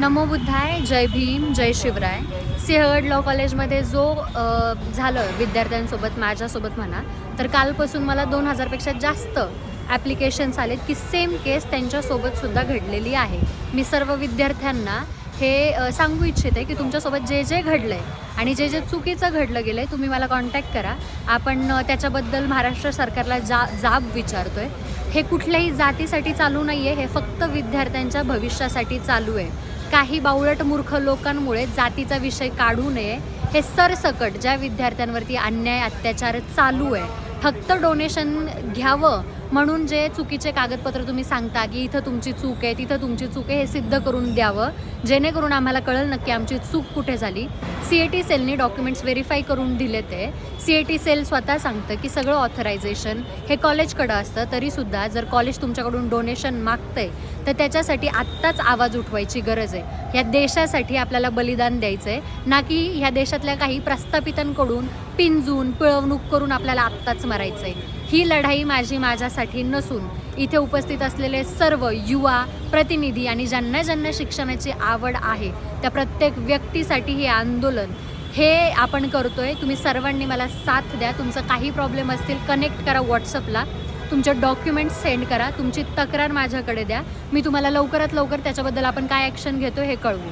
नमो बुद्धाय जय भीम जय शिवराय. सिंहगड लॉ कॉलेजमध्ये जो झालं विद्यार्थ्यांसोबत माझ्यासोबत म्हणा तर कालपासून मला दोन हजारपेक्षा जास्त ॲप्लिकेशन्स आलेत की सेम केस त्यांच्यासोबतसुद्धा घडलेली आहे. मी सर्व विद्यार्थ्यांना हे सांगू इच्छिते की तुमच्यासोबत जे जे घडलं आहे आणि जे जे चुकीचं घडलं गेलं आहे तुम्ही मला कॉन्टॅक्ट करा. आपण त्याच्याबद्दल महाराष्ट्र सरकारला जा जाब विचारतो आहे हे कुठल्याही जातीसाठी चालू नाही आहे हे फक्त विद्यार्थ्यांच्या भविष्यासाठी चालू आहे. काही बावळट मूर्ख लोकांमुळे जातीचा विषय काढू नये हे सरसकट ज्या विद्यार्थ्यांवरती अन्याय अत्याचार चालू आहे फक्त डोनेशन घ्यावं म्हणून जे चुकीचे कागदपत्र तुम्ही सांगता की इथं तुमची चूक आहे तिथं तुमची चूक आहे हे सिद्ध करून द्यावं. जेणेकरून आम्हाला कळेल नक्की आमची चूक कुठे झाली. सी ए टी सेलनी डॉक्युमेंट्स व्हेरीफाय करून दिले ते. सी ए टी सेल स्वतः सांगतं की सगळं ऑथरायझेशन हे कॉलेजकडं असतं तरीसुद्धा जर कॉलेज तुमच्याकडून डोनेशन मागतंय तर त्याच्यासाठी आत्ताच आवाज उठवायची गरज आहे. ह्या देशासाठी आपल्याला बलिदान द्यायचं आहे ना की ह्या देशातल्या काही प्रस्थापितांकडून पिंजून पिळवणूक करून आपल्याला आत्ताच मरायचं आहे ही लढाई माझी माझ्यासाठी नसून इथे उपस्थित असलेले सर्व युवा प्रतिनिधी आणि ज्यांना ज्यांना शिक्षणाची आवड आहे त्या प्रत्येक व्यक्तीसाठी हे आंदोलन. हे आपण करतोय. तुम्ही सर्वांनी मला साथ द्या. तुमचं काही प्रॉब्लेम असतील कनेक्ट करा व्हॉट्सअपला तुमचे डॉक्युमेंट्स सेंड करा. तुमची तक्रार माझ्याकडे द्या. मी तुम्हाला लवकरात लवकर त्याच्याबद्दल आपण काय ॲक्शन घेतो हे कळवू.